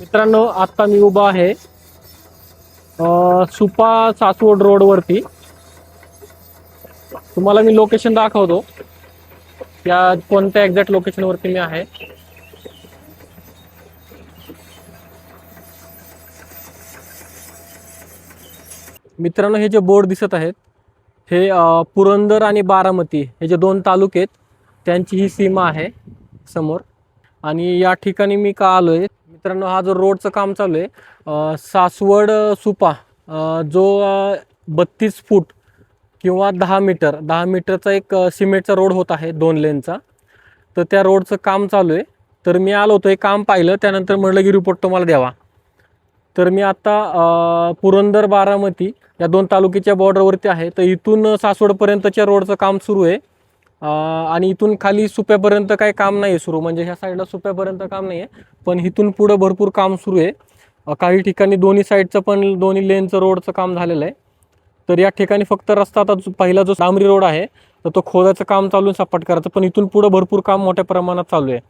मित्रांनो आता मी उभा आहे सुपा सासवड रोड वरती. तुम्हाला मी लोकेशन दाखवतो. त्या कोणत्या एक्झॅक्ट लोकेशनवरती मी आहे. मित्रांनो हे जे बोर्ड दिसत आहेत हे पुरंदर आणि बारामती हे जे दोन तालुके आहेत त्यांची ही सीमा आहे समोर. आणि या ठिकाणी मी का आलो आहे मित्रांनो हा जो रोडचं काम चालू आहे सासवड सुपा जो बत्तीस फूट किंवा दहा मीटर दहा मीटरचा एक सिमेंटचा रोड होत आहे दोन लेनचा. तर त्या रोडचं काम चालू आहे. तर मी आलो होतो हे काम पाहिलं त्यानंतर म्हटलं की रिपोर्ट तुम्हाला द्यावा. तर मी आत्ता पुरंदर बारामती या दोन तालुक्याच्या बॉर्डरवरती आहे. तर इथून सासवडपर्यंतच्या रोडचं काम सुरू आहे. आणि इथून खाली सुप्यापर्यंत काही काम नाही आहे सुरू. म्हणजे ह्या साईडला सुप्यापर्यंत काम नाही आहे पण इथून पुढं भरपूर काम सुरू आहे. काही ठिकाणी दोन्ही साईडचं पण दोन्ही लेनचं रोडचं काम झालेलं आहे. तर या ठिकाणी फक्त रस्ता आता जो- पहिला जो डांबरी रोड आहे तर तो खोदाचं काम चालू सपाट करायचं. पण इथून पुढं भरपूर काम मोठ्या प्रमाणात चालू आहे.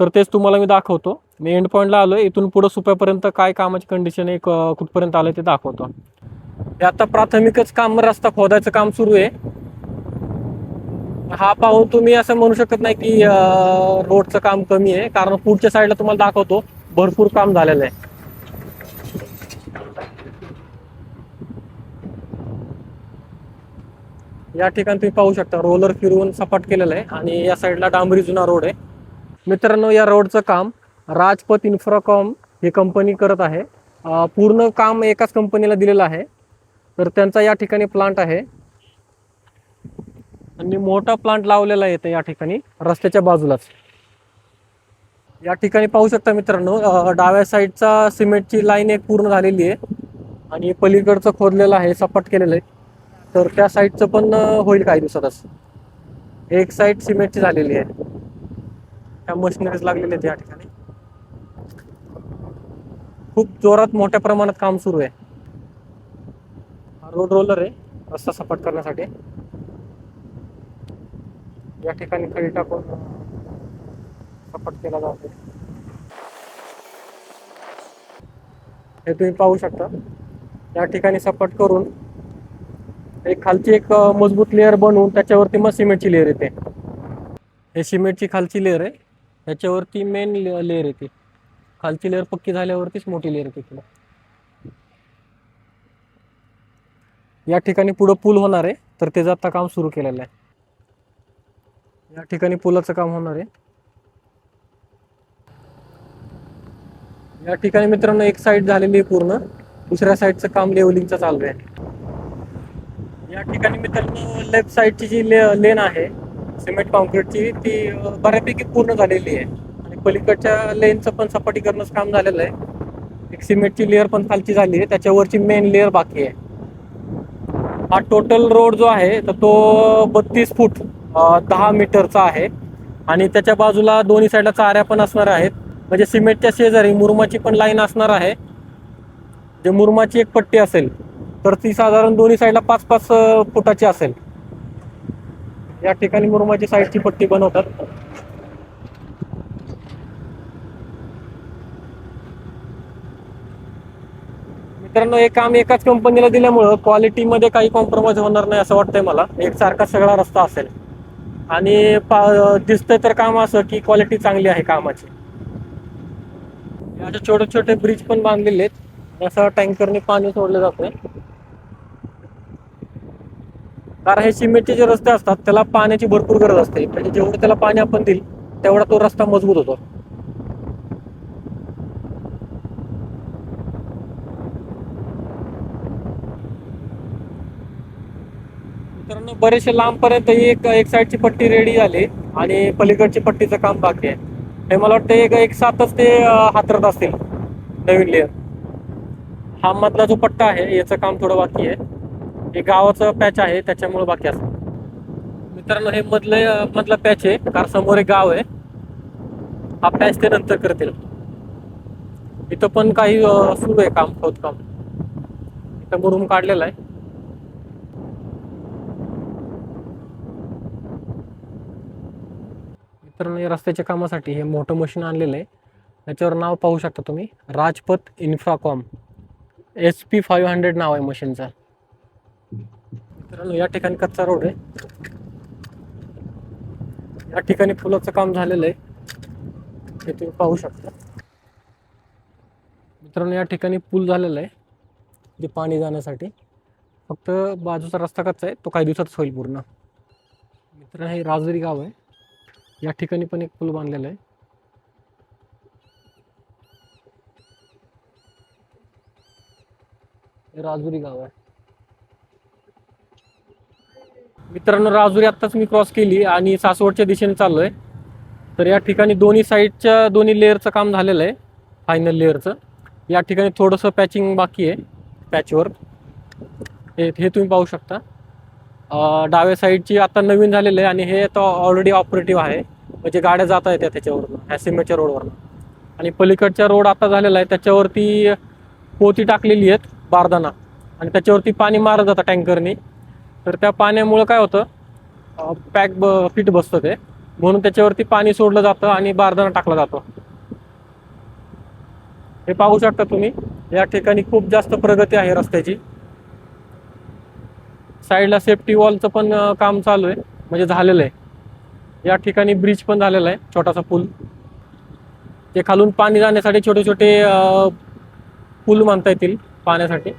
तर तेच तुम्हाला मी दाखवतो. मी एंड पॉईंटला आलो आहे इथून पुढं सुप्यापर्यंत काय कामाची कंडिशन आहे कुठपर्यंत आलं ते दाखवतो. आता प्राथमिकच काम रस्ता खोदायचं काम सुरू आहे. हा पाहून तुम्ही असं म्हणू शकत नाही की रोडचं काम कमी आहे. कारण पुढच्या साईडला तुम्हाला दाखवतो भरपूर काम झालेलं आहे. या ठिकाणी तुम्ही पाहू शकता रोलर फिरवून सपाट केलेलं आहे आणि या साईडला डांबरी जुना रोड आहे. मित्रांनो या रोडचं काम राजपथ इन्फ्राकॉम ही कंपनी करत आहे. पूर्ण काम एकाच कंपनीला दिलेलं आहे. तर त्यांचा या ठिकाणी प्लांट आहे. आणि मोठा प्लांट लावलेला आहे या ठिकाणी रस्त्याच्या बाजूलाच. या ठिकाणी पाहू शकता मित्रांनो डाव्या साईडचा सिमेंटची लाईन एक पूर्ण झालेली आहे. आणि पलीकडचं खोदलेलं आहे सपाट केलेलं आहे. तर त्या साईडचं पण होईल काही दिवसातच. एक साईड सिमेंटची झालेली आहे. त्या मशिनरीज लागलेल्या आहेत या ठिकाणी. खूप जोरात मोठ्या प्रमाणात काम सुरू आहे. रोड रोलर आहे रस्ता सपाट करण्यासाठी. या ठिकाणी खळी टाकून सपाट केला जातो. हे तुम्ही पाहू शकता. या ठिकाणी सपाट करून एक खालची एक मजबूत लेअर बनवून त्याच्यावरती मग सिमेंटची लेअर येते. हे सिमेंटची खालची लेअर आहे. त्याच्यावरती मेन लेअर येते. खालची लेअर पक्की झाल्यावरतीच मोठी लेअर येते तुला. या ठिकाणी पुढं पूल होणार आहे. तर त्याचं आता काम सुरू केलेलं आहे. या ठिकाणी पुलाचं काम होणार आहे. या ठिकाणी मित्रांनो एक साईड झालेली आहे पूर्ण. दुसऱ्या साईडचं काम लेवलिंगचं चालू आहे. या ठिकाणी मित्रांनो लेफ्ट साईडची जी ले लेन आहे सिमेंट कॉन्क्रीटची ती बऱ्यापैकी पूर्ण झालेली आहे. आणि पलीकडच्या लेनचं पण सपाटीकरणच काम झालेलं आहे. एक सिमेंटची लेअर पण खालची झाली आहे. त्याच्यावरची मेन लेअर बाकी आहे. हा टोटल रोड जो आहे तर तो बत्तीस फूट दहा मीटरचा आहे. आणि त्याच्या बाजूला दोन्ही साईडला चाऱ्या पण असणार आहेत. म्हणजे सिमेंटच्या शेजारी मुरुमाची पण लाईन असणार आहे. जे मुरुमाची एक पट्टी असेल तर ती साधारण दोन्ही साईडला पाच पाच फुटाची असेल. या ठिकाणी मुरुमाची साईडची पट्टी बनवतात. मित्रांनो हे काम एकाच कंपनीला दिल्यामुळं क्वालिटीमध्ये काही कॉम्प्रोमाइज होणार नाही असं वाटतंय मला. एकसारखा सगळा रस्ता असेल. आणि दिसतं तर काम असं की क्वालिटी चांगली आहे कामाची. असे छोटे छोटे ब्रिज पण बांधलेले आहेत. असं टँकरने पाणी सोडलं जातंय. कारण हे सिमेंटचे जे रस्ते असतात त्याला पाण्याची भरपूर गरज असते. म्हणजे जेवढं त्याला पाणी आपण देईल तेवढा तो रस्ता मजबूत होतो मित्रांनो बरेचसे लांबपर्यंत ही एक एक साईडची पट्टी रेडी झाली आणि पलीकडची पट्टीचं काम बाकी आहे. हे मला वाटतं एक एक सातच ते हातरत असतील नवीन लेअर हा मधला जो पट्टा आहे याचं काम थोडं बाकी आहे. हे गावाचं पॅच आहे त्याच्यामुळे बाकी असतं. मित्रांनो हे मधले मधला पॅच आहे कारण समोर एक गाव आहे. हा पॅच ते नंतर करतील. इथं पण काही सुरू आहे काम खोदकाम. इथं मुरुम काढलेला आहे. तर रस्त्याच्या कामासाठी हे मोठं मशीन आणलेलं आहे. त्याच्यावर नाव पाहू शकता तुम्ही. Rajpath Infracom. S P five hundred नाव आहे मशीनचा. मित्रांनो या ठिकाणी कच्चा रोड आहे. या ठिकाणी फुलाचं काम झालेलं आहे. हे तुम्ही पाहू शकता. मित्रांनो या ठिकाणी पूल झालेला आहे. जे पाणी जाण्यासाठी. फक्त बाजूचा रस्ता कच्चा आहे. तो काही दिवसातच होईल पूर्ण. मित्रांनो हे राजुरी गाव आहे. या ठिकाणी पण एक पूल बांधलेला आहे. राजुरी गाव आहे. मित्रांनो राजुरी आत्ताच मी क्रॉस केली आणि सासवडच्या दिशेने चाललो आहे तर या ठिकाणी दोन्ही साईडच्या दोन्ही लेअरचं काम झालेलं आहे फायनल लेअरचं या ठिकाणी थोडंसं पॅचिंग बाकी आहे पॅचवर हे हे तुम्ही पाहू शकता. डाव्या साईडची आता नवीन झालेलं आहे आणि हे आता ऑलरेडी ऑपरेटिव्ह आहे. म्हणजे गाड्या जाता येत्या त्याच्यावरून ह्या सिमेंटच्या आणि पलीकडच्या रोड आता झालेला आहे त्याच्यावरती पोती टाकलेली आहेत बारदाना. आणि त्याच्यावरती पाणी मारत जातं टँकरनी. तर त्या पाण्यामुळं काय होतं पॅक ब फिट बसतं ते. म्हणून त्याच्यावरती पाणी सोडलं जातं आणि बारदाना टाकला जातो. हे पाहू शकता तुम्ही या ठिकाणी खूप जास्त प्रगती आहे रस्त्याची. साईडला सेफ्टी वॉलचं पण काम चालू आहे. म्हणजे झालेलं आहे. या ठिकाणी ब्रिज पण झालेला आहे छोटासा पूल. ते खालून पाणी जाण्यासाठी छोटे छोटे पूल मानता येतील पाण्यासाठी.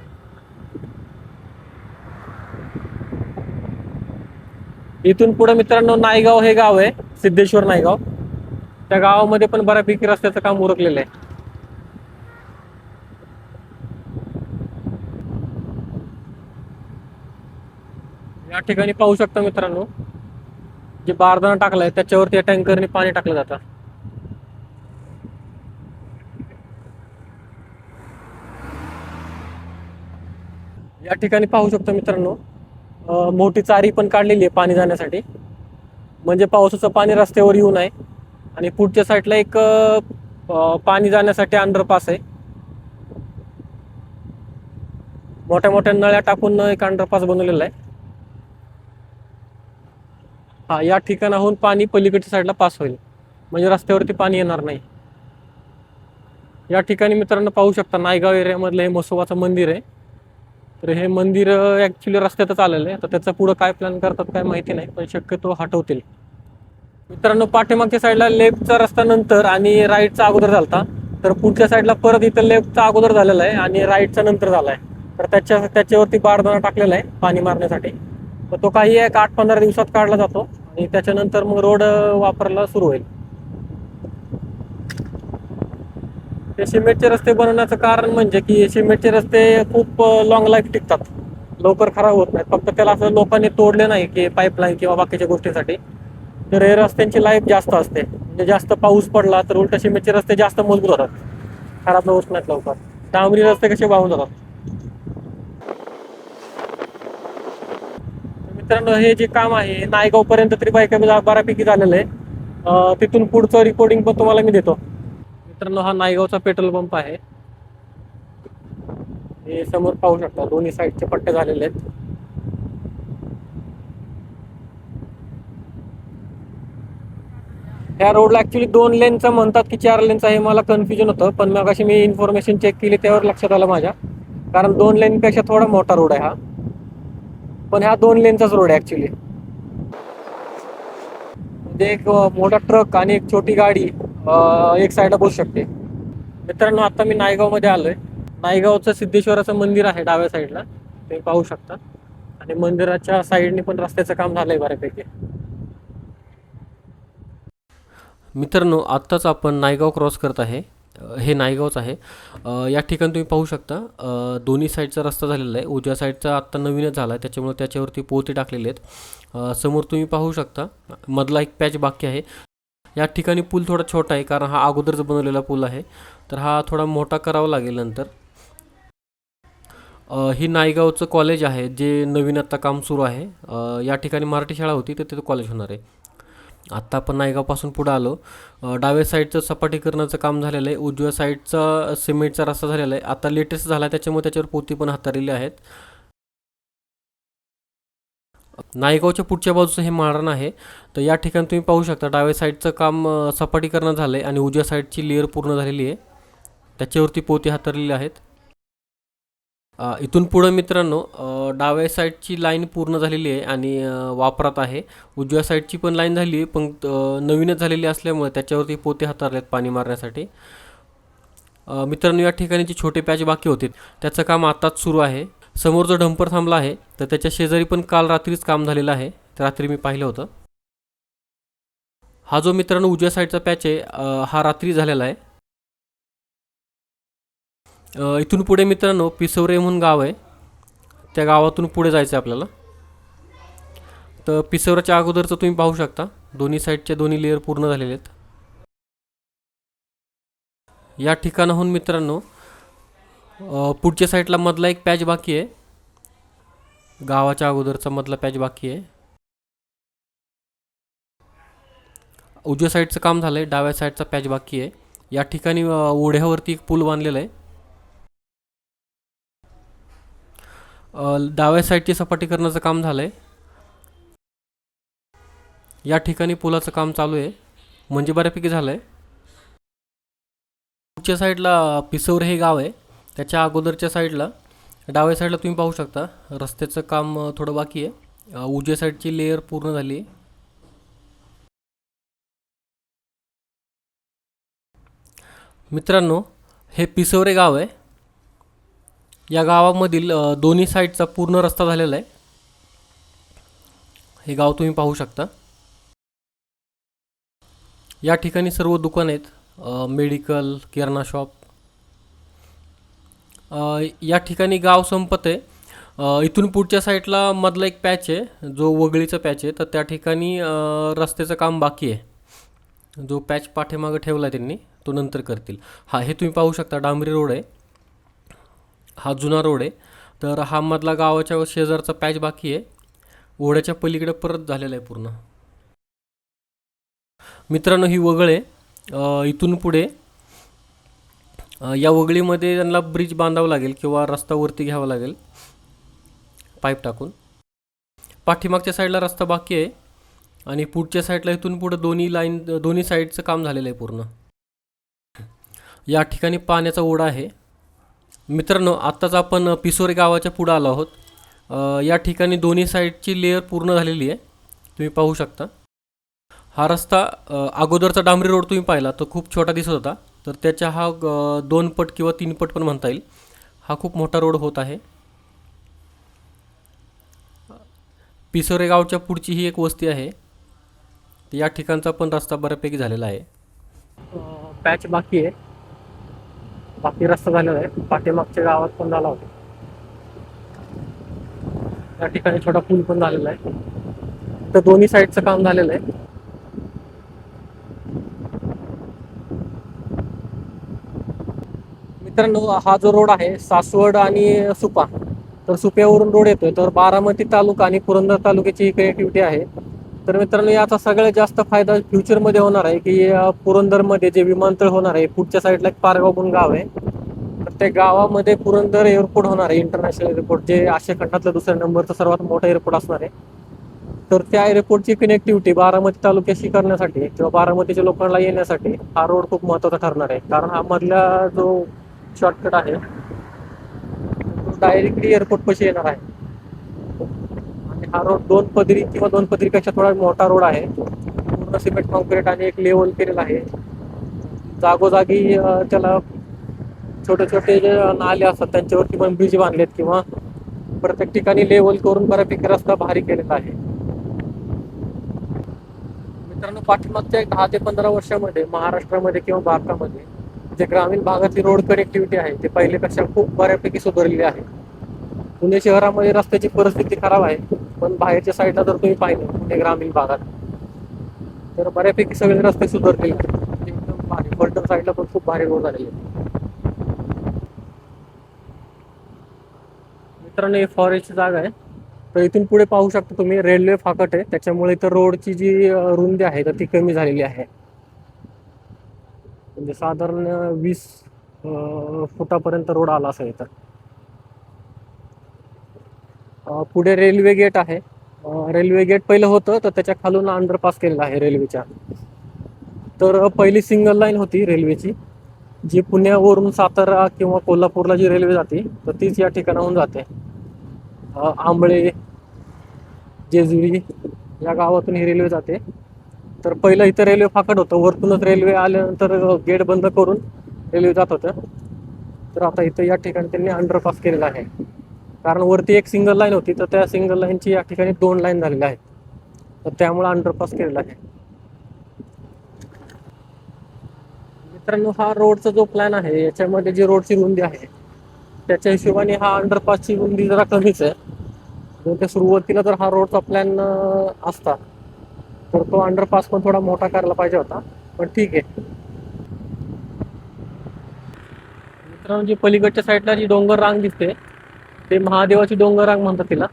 इथून पुढे मित्रांनो नायगाव हे गाव आहे सिद्धेश्वर नायगाव. त्या गावामध्ये पण बऱ्यापैकी रस्त्याचं काम उरकलेलं आहे. या ठिकाणी पाहू शकता मित्रांनो जे बारदाना टाकलाय त्याच्यावरती या टँकरने पाणी टाकलं जातं. या ठिकाणी पाहू शकतो मित्रांनो मोठी चारी पण काढलेली आहे पाणी जाण्यासाठी. म्हणजे पावसाचं पाणी रस्त्यावर येऊ नये आणि पुढच्या साईडला एक पाणी जाण्यासाठी अंडरपास आहे. मोठ्या मोठ्या नळ्या टाकून एक अंडरपास बनवलेला आहे. हा या ठिकाणाहून पाणी पलीकडच्या साईडला पास होईल. म्हणजे रस्त्यावरती पाणी येणार नाही. या ठिकाणी मित्रांनो पाहू शकता नायगाव एरियामधलं हे मसोबाचं मंदिर आहे. तर हे मंदिर ॲक्च्युली रस्त्यातच आलेलं आहे. तर त्याचं पुढं काय प्लॅन करतात काय माहिती नाही पण शक्यतो हटवतील. मित्रांनो पाठीमागच्या साईडला लेफ्टचा रस्ता नंतर आणि राईटचा अगोदर झाला तर पुढच्या साईडला परत इथं लेफ्टचा अगोदर झालेला आहे आणि राईटचा नंतर झाला आहे. तर त्याच्या त्याच्यावरती बारदाना टाकलेला आहे पाणी मारण्यासाठी. तर तो काही एक आठ पंधरा दिवसात काढला जातो. आणि त्याच्यानंतर मग रोड वापरायला सुरू होईल. सिमेंटचे रस्ते बनवण्याचं कारण म्हणजे की सिमेंटचे रस्ते खूप लॉंग लाईफ टिकतात. लवकर खराब होत नाहीत. फक्त त्याला असं लोकांनी तोडले नाही की पाईपलाईन किंवा बाकीच्या गोष्टींसाठी. तर हे रस्त्यांची लाईफ जास्त असते. म्हणजे जास्त पाऊस पडला तर उलट सिमेंटचे रस्ते जास्त मजबूत होतात. खराब होत नाहीत लवकर. डांबरी रस्ते कसे वाहून जातात? मित्रांनो हे जे काम आहे नायगाव पर्यंत तरी बायका बऱ्यापैकी झालेलं आहे. तिथून पुढचं रिपोर्टिंग पण तुम्हाला मी देतो. मित्रांनो हा नायगावचा पेट्रोल पंप आहे. हे समोर पाहू शकता दोन्ही साईडचे पट्टे झालेले आहेत. ह्या रोडला ऍक्च्युली दोन लेनचं म्हणतात की चार लेनचं हे मला कन्फ्युजन होतं पण मग अशी मी इन्फॉर्मेशन चेक केली त्यावर लक्षात आलं माझ्या. कारण दोन लेनपेक्षा थोडा मोठा रोड आहे हा. पण हा दोन लेनचाच रोड आहे ऍक्च्युली म्हणजे एक मोठा ट्रक आणि एक छोटी गाडी एक साईडला बसू शकते. मित्रांनो आता मी नायगावमध्ये आलोय. नायगावचं सिद्धेश्वराचं मंदिर आहे डाव्या साईडला तुम्ही पाहू शकता. आणि मंदिराच्या साईडने पण रस्त्याचं काम झालंय बऱ्यापैकी. मित्रांनो आत्ताच आपण नायगाव क्रॉस करत आहे. हे नायगावच आहे. या ठिकाणी तुम्ही पाहू शकता दोन्ही साईडचा रस्ता झालेला आहे. उजव्या साईडचा आत्ता नवीनच झाला आहे त्याच्यामुळे त्याच्यावरती पोते टाकलेले आहेत. समोर तुम्ही पाहू शकता मधला एक पॅच बाकी आहे. या ठिकाणी पूल थोडा छोटा आहे कारण हा अगोदरच बनवलेला पूल आहे तर हा थोडा मोठा करावा लागेल नंतर. ही नायगावचं कॉलेज आहे जे नवीन आत्ता काम सुरू आहे. या ठिकाणी मराठी शाळा होती तर तिथं कॉलेज होणार आहे. आत्ता आपण नायगावपासून पुढं आलो. डाव्या साईडचं सपाटीकरणाचं काम झालेलं आहे. उजव्या साईडचा सिमेंटचा रस्ता झालेला आहे. आता लेटेस्ट झाला आहे त्याच्यामुळे त्याच्यावर पोती पण हाताळलेली आहेत. नायगावच्या पुढच्या बाजूचं हे माळरान आहे. तर या ठिकाणी तुम्ही पाहू शकता डाव्या साईडचं काम सपाटीकरण झालं आहे आणि उजव्या साईडची लेअर पूर्ण झालेली आहे. त्याच्यावरती पोती हातरलेली आहेत. इथून पुढं मित्रांनो डाव्या साईडची लाईन पूर्ण झालेली आहे आणि वापरात आहे. उजव्या साईडची पण लाईन झाली आहे पण नवीनच झालेली असल्यामुळे त्याच्यावरती पोते हाताळलेत आहेत पाणी मारण्यासाठी. मित्रांनो या ठिकाणी जे छोटे पॅच बाकी होते त्याचं काम आत्ताच सुरू आहे. समोर जो डंपर थांबला आहे तर त्याच्या शेजारी पण काल रात्रीच काम झालेलं आहे. रात्री मी पाहिलं होतं. हा जो मित्रांनो उजव्या साईडचा पॅच आहे हा रात्री झालेला आहे. इथून पुढे मित्रांनो पिसवरे म्हणून गाव आहे. त्या गावातून पुढे जायचं आहे आपल्याला. तर पिसवराच्या अगोदरचं तुम्ही पाहू शकता. दोन्ही साईडच्या दोन्ही लेअर पूर्ण झालेले आहेत. या ठिकाणाहून मित्रांनो पुढच्या साईडला मधला एक पॅच बाकी आहे. गावाच्या अगोदरचा मधला पॅच बाकी आहे. उजव्या साईडचं काम झालं आहे डाव्या साईडचा पॅच बाकी आहे. या ठिकाणी ओढ्यावरती एक पूल बांधलेला आहे. डाव्या साईडची सपाटीकरणाचं काम झालं आहे या ठिकाणी पुलाचं काम चालू आहे. म्हणजे बऱ्यापैकी झालं आहे पुढच्या साईडला पिसवरे हे गाव आहे. त्याच्या अगोदरच्या साईडला डाव्या साईडला तुम्ही पाहू शकता. रस्त्याचं काम थोडं बाकी आहे. उजव्या साईडची लेअर पूर्ण झाली आहे. मित्रांनो हे पिसवरे गाव आहे. या गावामधील दोन्ही साईडचा पूर्ण रस्ता झालेला आहे. हे गाव तुम्ही पाहू शकता. या ठिकाणी सर्व दुकान आहेत. मेडिकल किराणा शॉप. या ठिकाणी गाव संपत आहे. इथून पुढच्या साईडला मधला एक पॅच आहे जो वगळीचा पॅच आहे. तर त्या ठिकाणी रस्त्याचं काम बाकी आहे. जो पॅच पाठीमागं ठेवला आहे त्यांनी तो नंतर करतील. हा हे तुम्ही पाहू शकता. डांबरी रोड आहे. हा जुना रोड आहे. तर हा मधला गावाच्या शेजारचा पॅच बाकी आहे. ओढ्याच्या पलीकडे परत झालेला आहे पूर्ण. मित्रांनो ही वगळ आहे. इथून पुढे या वगळीमध्ये त्यांना ब्रिज बांधावं लागेल किंवा रस्ता वरती घ्यावा लागेल. पाईप टाकून. पाठीमागच्या साईडला रस्ता बाकी आहे. आणि पुढच्या साईडला इथून पुढं दोन्ही लाईन दोन्ही साईडचं काम झालेलं आहे पूर्ण. या ठिकाणी पाण्याचा ओढा आहे. मित्रांनो आत्ताच आपण पिसोरे गावाच्या पुढं आलो आहोत. या ठिकाणी दोन्ही साईडची लेअर पूर्ण झालेली आहे. तुम्ही पाहू शकता. हा रस्ता अगोदरचा डांबरी रोड तुम्ही पाहिला तो खूप छोटा दिसत होता. तर त्याच्या हा दोन पट किंवा तीन पट पण म्हणता येईल. हा खूप मोठा रोड होत आहे. पिसोरे गावच्या पुढची ही एक वस्ती आहे. या ठिकाणचा पण रस्ता बऱ्यापैकी झालेला आहे. पॅच बाकी आहे. बाकी रस्ता झालेला आहे. पाठीमागच्या गावात पण झाला होता. त्या ठिकाणी छोटा पूल पण झालेला आहे. तर दोन्ही साईडचं काम झालेलं आहे. मित्रांनो हा जो रोड आहे सासवड आणि सुपा तर सुप्यावरून रोड येतोय. तर बारामती तालुका आणि पुरंदर तालुक्याची ही कनेक्टिव्हिटी आहे. तर मित्रांनो याचा सगळ्यात जास्त फायदा फ्युचरमध्ये होणार आहे की पुरंदरमध्ये जे विमानतळ होणार आहे पुढच्या साईडला एक पारगाव म्हणून गाव आहे. तर त्या गावामध्ये पुरंदर एअरपोर्ट होणार आहे इंटरनॅशनल एअरपोर्ट जे आशिया खंडातलं दुसऱ्या नंबरचं सर्वात मोठं एअरपोर्ट असणार आहे. तर त्या एअरपोर्टची कनेक्टिव्हिटी बारामती तालुक्याशी करण्यासाठी किंवा बारामतीच्या लोकांना येण्यासाठी हा रोड खूप महत्त्वाचा ठरणार आहे. कारण हा मधला जो शॉर्टकट आहे तो डायरेक्टली एअरपोर्टपाशी येणार आहे. हा रोड दोन पदरी किंवा दोन पदरीपेक्षा थोडा मोठा रोड आहे. पूर्ण सिमेंट कॉन्क्रीट आणि एक लेवल केलेला आहे. जागोजागी त्याला छोटे छोटे जे नाले असतात त्यांच्यावरती पण ब्रिज बांधलेत किंवा प्रत्येक ठिकाणी लेवल करून बऱ्यापैकी रस्ता भारी केलेला आहे. मित्रांनो पाठीमागच्या एक दहा ते पंधरा वर्षामध्ये महाराष्ट्रामध्ये किंवा भारतामध्ये जे ग्रामीण भागातली रोड कनेक्टिव्हिटी आहे ते पहिलेपेक्षा खूप बऱ्यापैकी सुधारलेली आहे. पुणे शहरामध्ये रस्त्याची परिस्थिती खराब आहे. पण बाहेरच्या साईडला जर तुम्ही पाहिलं पुणे ग्रामीण भागात तर बऱ्यापैकी सगळे रस्ते सुधारलेले आहेत एकदम भारी. फलटण साईडला पण खूप भारी रोड झालेले मित्रांनो हे फॉरेस्टची जागा आहे. तर इथून पुढे पाहू शकता तुम्ही रेल्वे फाकट आहे. त्याच्यामुळे इथं रोडची जी रुंदी आहे तर ती कमी झालेली आहे. म्हणजे साधारण वीस फुटापर्यंत रोड आला असेल तर पुढे रेल्वे गेट आहे. रेल्वे गेट पहिलं होतं तर त्याच्या खालून अंडरपास केलेला आहे रेल्वेच्या. तर पहिली सिंगल लाईन होती रेल्वेची जी पुण्यावरून सातारा किंवा कोल्हापूरला जी रेल्वे जाते तर तीच या ठिकाणाहून जाते. आंबळे जेजुरी या गावातून ही रेल्वे जाते. तर पहिलं इथं रेल्वे फाकट होतं वरतूनच रेल्वे आल्यानंतर गेट बंद करून रेल्वे जात होतं. तर आता इथं या ठिकाणी त्यांनी अंडरपास केलेला आहे. कारण वरती एक सिंगल लाईन होती तर त्या सिंगल लाईनची या ठिकाणी दोन लाईन झालेल्या आहेत. तर त्यामुळे अंडरपास केलेला आहे. मित्रांनो हा रोडचा जो प्लॅन आहे याच्यामध्ये जी रोडची रुंदी आहे त्याच्या हिशोबाने हा अंडरपासची रुंदी जरा कमीच आहे. त्या सुरुवातीला जर हा रोडचा प्लॅन असता तर तो अंडरपास पण थोडा मोठा करायला पाहिजे होता पण ठीक आहे. मित्रांनो जी पलीकडच्या साईडला जी डोंगर रांग दिसते ते महादेवाची डोंगर रांग म्हणतात तिला.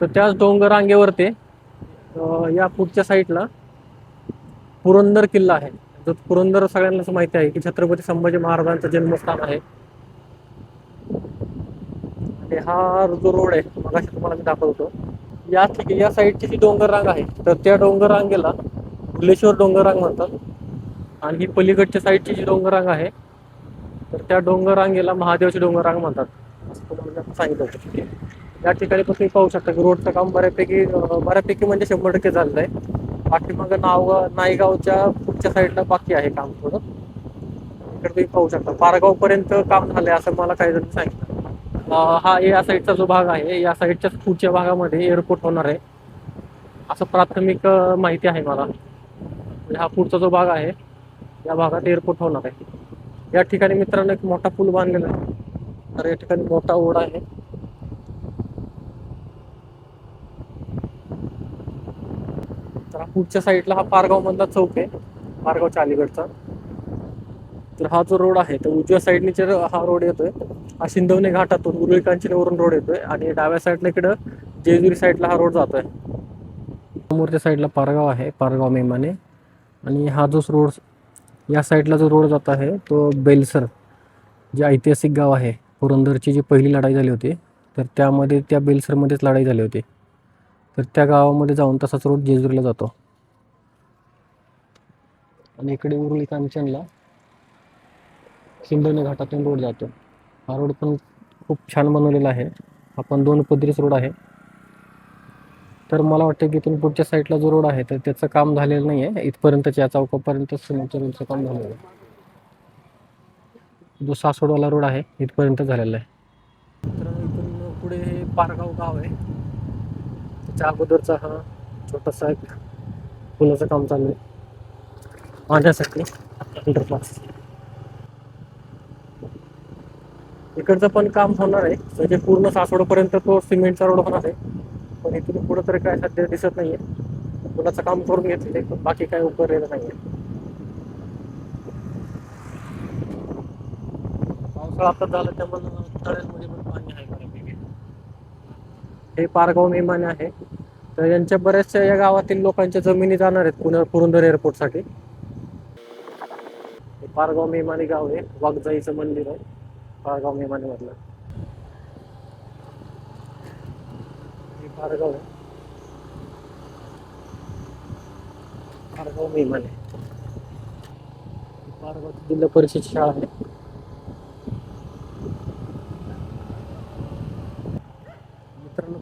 तर त्याच डोंगर रांगेवर ते या पुढच्या साईडला पुरंदर किल्ला आहे. जो पुरंदर सगळ्यांनाच माहिती आहे की छत्रपती संभाजी महाराजांचं जन्मस्थान आहे. आणि हा जो रोड आहे मगाशी तुम्हाला मी दाखवतो. या ठिकाणी या साईडची जी डोंगर रांग आहे तर त्या डोंगर रांगेला भुलेश्वर डोंगर रांग म्हणतात. आणि ही पलीकडच्या साईडची जी डोंगररांग आहे तर त्या डोंगर रांगेला महादेवाची डोंगर रांग म्हणतात. असं तुम्हाला सांगितलं होतं या ठिकाणी पण तुम्ही पाहू शकता की रोडचं काम बऱ्यापैकी बऱ्यापैकी म्हणजे शंभर टक्के झालेलं आहे पाठीमागं नाव नायगावच्या पुढच्या साईडला बाकी आहे काम थोडं. इकडे तुम्ही पाहू शकता. पारगाव पर्यंत काम झालंय असं मला काही जण सांगितलं. हा या साईडचा जो भाग आहे या साईडच्याच पुढच्या भागामध्ये एअरपोर्ट होणार आहे. असं प्राथमिक माहिती आहे मला. म्हणजे हा पुढचा जो भाग आहे या भागात एअरपोर्ट होणार आहे. या ठिकाणी मित्रांनो एक मोठा पूल बांधलेला आहे. तर या ठिकाणी मोठा ओढ आहे. तर हा पुढच्या साईडला हा पारगाव मधला चौक आहे पारगावच्या अलीकडचा. तर हा जो रोड आहे तर उजव्या साईडने जर हा रोड येतोय हा शिंदवणे घाटातून उरुळी कांचनेवरून रोड येतोय आणि डाव्या साईडला इकडं जेजुरी साईडला हा रोड जातोय. समोरच्या साईडला पारगाव आहे पारगाव मेमाने. आणि हा जो रोड या साईडला जो रोड जात आहे तो बेलसर जे ऐतिहासिक गाव आहे. पुरंदरची जी पहिली लढाई झाली होती तर त्यामध्ये त्या बेलसरमध्येच लढाई झाली होती. तर त्या गावामध्ये जाऊन तसाच रोड जेजुरीला जातो. आणि इकडे उरली कांचनला सिंधवणे घाटातून रोड जातो. हा रोड पण खूप छान बनवलेला आहे. हा पण दोन पदरीच रोड आहे. तर मला वाटतं की इथून पुढच्या साईडला जो रोड आहे तर त्याचं काम झालेलं नाही आहे इथपर्यंतच्या चौकापर्यंत सिमेंटच्या रोडचं काम झालेलं आहे. जो सासवडवाला रोड आहे इथपर्यंत झालेला आहे. मित्रांनो इथून पुढे हे पारगाव गाव आहे. त्याच्या अगोदरचा हा छोटासा एक पुलाचं काम चालू आहे. माझ्यासाठी अंडरपास इकडचं पण काम होणार आहे. म्हणजे पूर्ण सासवडपर्यंत तो सिमेंटचा रोड होणार आहे. पण इथून पुढं तरी काय सध्या दिसत नाहीये. पुलाचं काम करून घेतलेलं आहे. बाकी काय उपयोग नाही आहे आता झाला त्यामुळे तळ्यांमध्ये पण पाणी आहे बऱ्यापैकी हे पारगाव मेमाने आहे. तर यांच्या बऱ्याचशा या गावातील लोकांच्या जमिनी जाणार आहेत पुण्या पुरंदर एअरपोर्टसाठी हे पारगाव मेमाने गाव आहे वाघजाईचं मंदिर आहे पारगाव मेमाने मधलं हे पारगाव आहे. पारगाव मेमाने पारगाव जिल्हा परिषद शाळा आहे.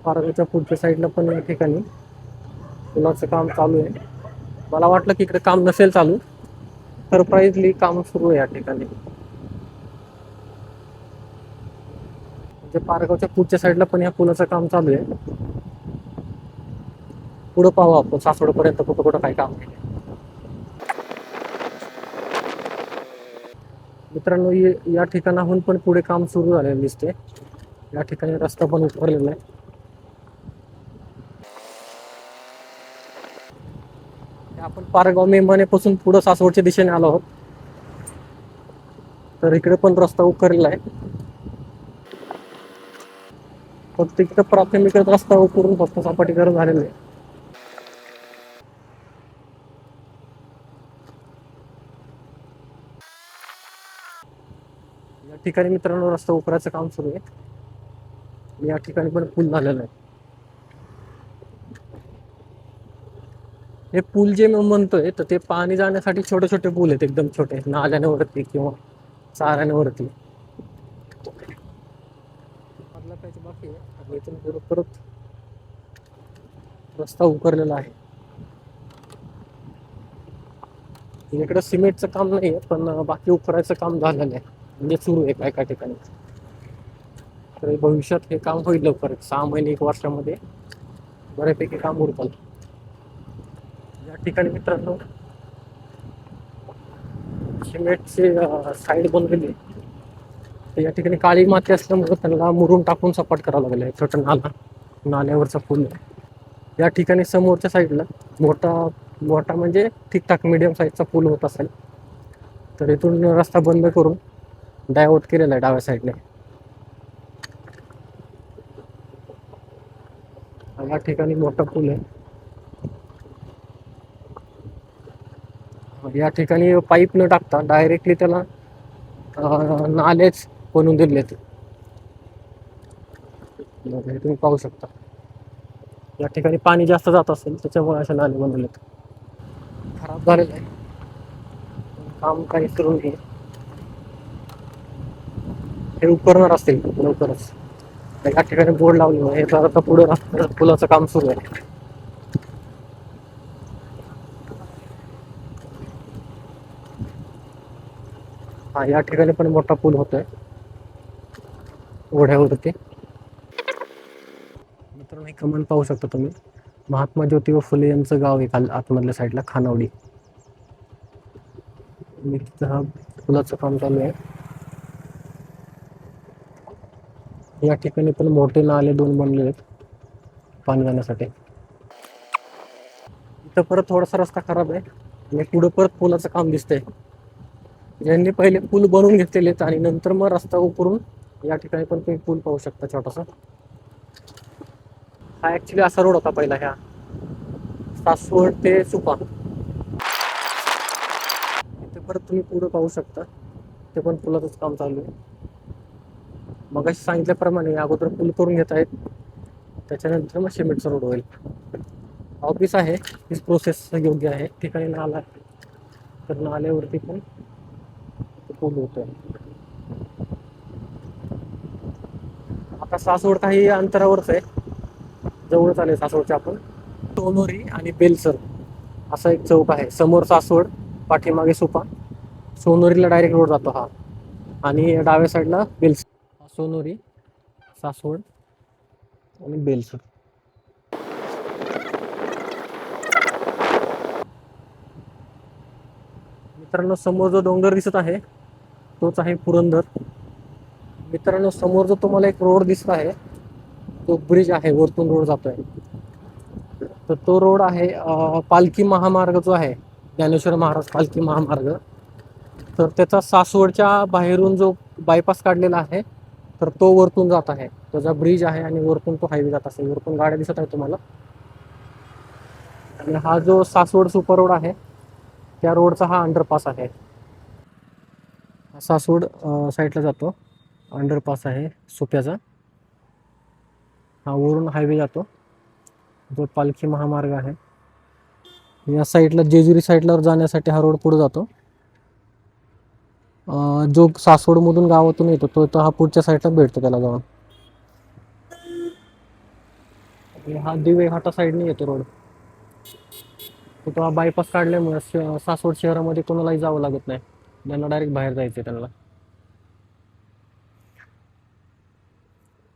पार्कच्या पारगावच्या पुढच्या साईडला पण या ठिकाणी पुलाचं काम चालू आहे. मला वाटलं की इकडे काम नसेल चालू सरप्राईजली काम सुरू आहे या ठिकाणी. म्हणजे पारगावच्या पुढच्या साईडला पण या पुलाचं काम चालू आहे. पुढं पाहू आपण सासवडपर्यंत कुठं कुठं काय काम आहे. मित्रांनो या ठिकाणाहून पण पुढे काम सुरू झालेलं दिसते या ठिकाणी रस्ता पण उतरलेला आहे हे आपण पारगाव मेमानेपासून पुढं सासवडच्या दिशेने आलो आहोत. तर इकडे पण रस्ता उकरलेला आहे. फक्त इकडं प्राथमिक रस्ता उकरून फक्त सपाटीकरण झालेलं आहे. या ठिकाणी मित्रांनो रस्ता उकरायचं काम सुरू आहे. या ठिकाणी पण पूल झालेला आहे. हे पूल जे मी म्हणतोय तर ते पाणी जाण्यासाठी छोटे छोटे पूल आहेत एकदम छोटे नाल्यावरती किंवा चाऱ्यावरती. बाकी आहे. इथून पुढं परत रस्ता उकरलेला आहे. इकडं सिमेंटचं काम नाही पण बाकी उकरायचं काम झालेलं आहे. म्हणजे सुरू आहे काय काय ठिकाणी. तर भविष्यात हे काम होईल लवकर सहा महिने एक वर्षामध्ये बऱ्यापैकी काम उरकल. या ठिकाणी मित्रांनो सिमेंटची साईड बनवलेली तर या ठिकाणी काळी माती असल्यामुळे त्यांना मुरून टाकून सपाट करावं लागलं आहे. छोटा नाला नाल्यावरचा पूल आहे. या ठिकाणी समोरच्या साईडला मोठा मोठा म्हणजे ठीकठाक मिडियम साईजचा पूल होत असेल तर इथून रस्ता बंद करून डायवर्ट केलेला आहे डाव्या साईडने या ठिकाणी मोठा पूल आहे. या ठिकाणी पाईप न टाकता डायरेक्टली त्याला नालेच बनवून दिलेत. हे तुम्ही पाहू शकता. या ठिकाणी पाणी जास्त जात असेल त्याच्यामुळे असे नाले बनवलेत. खराब झालेलं आहे. काम काही करून नये हे उपकरणार असतील लवकरच. या ठिकाणी बोर्ड लावले हे तर आता पुढे पुलाचं काम सुरू आहे. हा या ठिकाणी पण मोठा पूल होतोय. ओढ्यावरती मित्रांनो हे कमान पाहू शकता तुम्ही. महात्मा ज्योतिबा फुले यांचं गाव आहे खाल आतमधल्या साईडला खानावडी. तिथं हा पुलाचं काम चालू आहे. या ठिकाणी पण मोठे नाले दोन बनले आहेत पाणी जाण्यासाठी इथं परत थोडासा रस्ता खराब आहे. आणि पुढं परत पुलाचं काम दिसतंय. ज्यांनी पहिले पूल बनवून घेतलेले आहेत आणि नंतर मग रस्ता उकरून या ठिकाणी पण तुम्ही पूल पाहू शकता छोटासा. हा ऍक्च्युली असा रोड होता पहिला ह्या. सासवड ते सुपा. इथे परत तुम्ही पुढं पाहू शकता. ते पण पुलाचंच काम चालू आहे. मग सांगितल्याप्रमाणे अगोदर पूल करून घेत आहेत. त्याच्यानंतर मग सिमेंटचा रोड होईल. ऑफिस आहे. ही प्रोसेस योग्य आहे. ठिकाणी नाला आहे. तर नाल्यावरती पण फुल होतोय. आता सासवड काही अंतरावरच आहे. जवळच आले सासवडच्या आपण. सोनोरी आणि बेलसर. असा एक चौक आहे. समोर सासवड पाठीमागे सोपा. सोनोरीला डायरेक्ट रोड जातो हा. आणि डाव्या साईडला बेलसर. सोनोरी सासवड आणि बेलसर. मित्रांनो समोर जो डोंगर दिसत आहे तोच आहे पुरंदर. मित्रांनो समोर जो तुम्हाला एक रोड दिसत आहे तो ब्रिज आहे वरतून रोड जातो आहे तर तो रोड आहे पालखी महामार्ग जो आहे ज्ञानेश्वर महाराज पालखी महामार्ग. तर त्याचा सासवडच्या बाहेरून जो बायपास काढलेला आहे तर तो वरतून जात आहे. त्याचा ब्रिज आहे आणि वरतून तो हायवे जात असेल. वरतून गाड्या दिसत आहे तुम्हाला. आणि हा जो सासवड सुपर रोड आहे त्या रोडचा हा अंडरपास आहे. सासवड साईडला जातो. अंडरपास आहे सोप्याचा. हा वरून हायवे जातो. जो पालखी महामार्ग आहे. या साईडला जेजुरी साईडला जाण्यासाठी हा रोड पुढे जातो. जो सासवडमधून गावातून येतो तो तो हा पुढच्या साईडला भेटतो त्याला जाऊन. हा दिवे घाटा साईडने येतो रोड तो हा बायपास काढल्यामुळे श- सासवड शहरामध्ये कोणालाही जावं लागत नाही. त्यांना डायरेक्ट बाहेर जायचं त्यांना.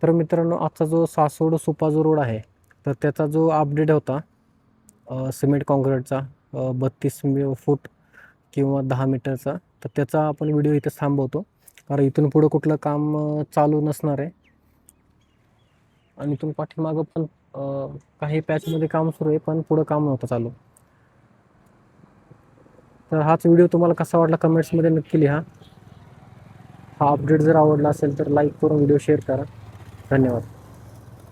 तर मित्रांनो आजचा जो सासवड सुपा जो रोड आहे तर त्याचा जो अपडेट होता सिमेंट कॉन्क्रीटचा बत्तीस फूट किंवा दहा मीटरचा तर त्याचा आपण व्हिडिओ इथे थांबवतो. कारण इथून पुढं कुठलं काम चालू नसणार आहे. आणि इथून पाठीमागं पण काही पॅचमध्ये काम सुरू आहे पण पुढं काम नव्हतं चालू. तर हाच व्हिडिओ तुम्हाला कसा वाटला कमेंट्समध्ये नक्की लिहा. हा अपडेट जर आवडला असेल तर लाईक करून व्हिडिओ शेअर करा. धन्यवाद.